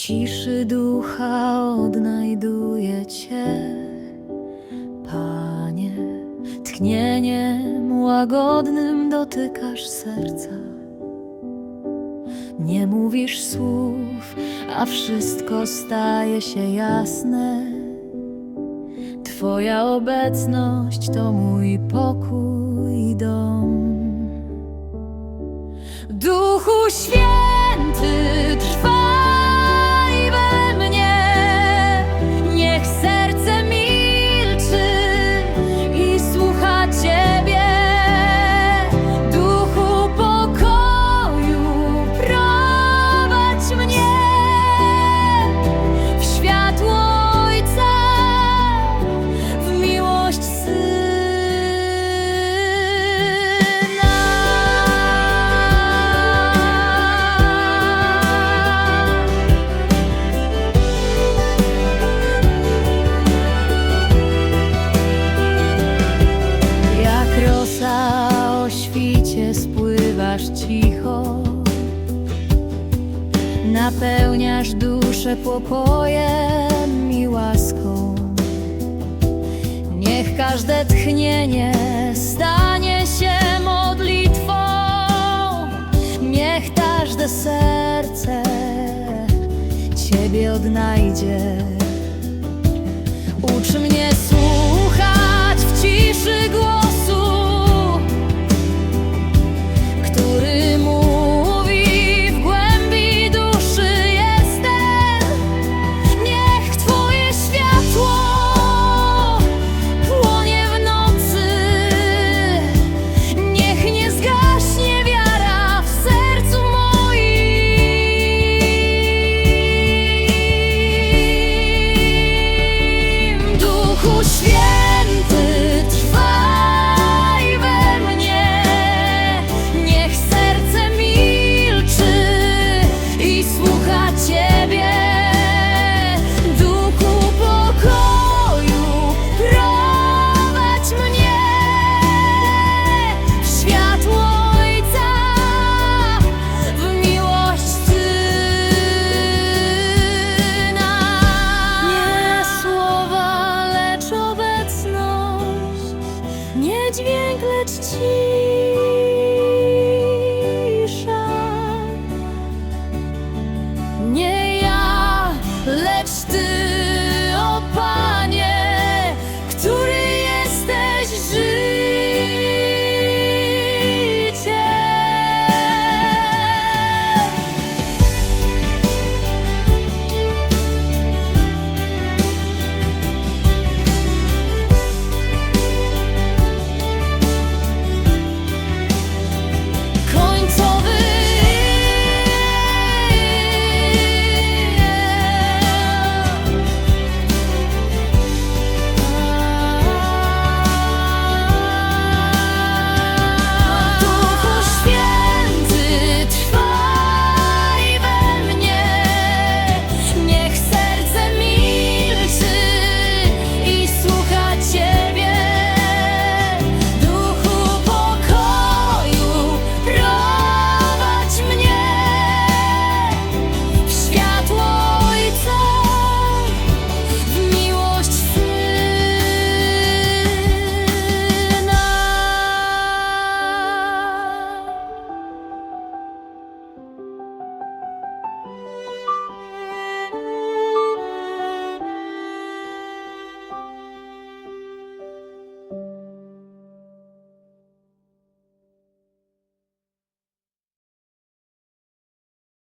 ciszy ducha odnajduję Cię, Panie. Tchnieniem łagodnym dotykasz serca. Nie mówisz słów, a wszystko staje się jasne. Twoja obecność to mój pokój i dom. Duchu Święty, świcie spływasz cicho. Napełniasz duszę pokojem i łaską. Niech każde tchnienie stanie się modlitwą. Niech każde serce Ciebie odnajdzie. Ucz mnie słuchać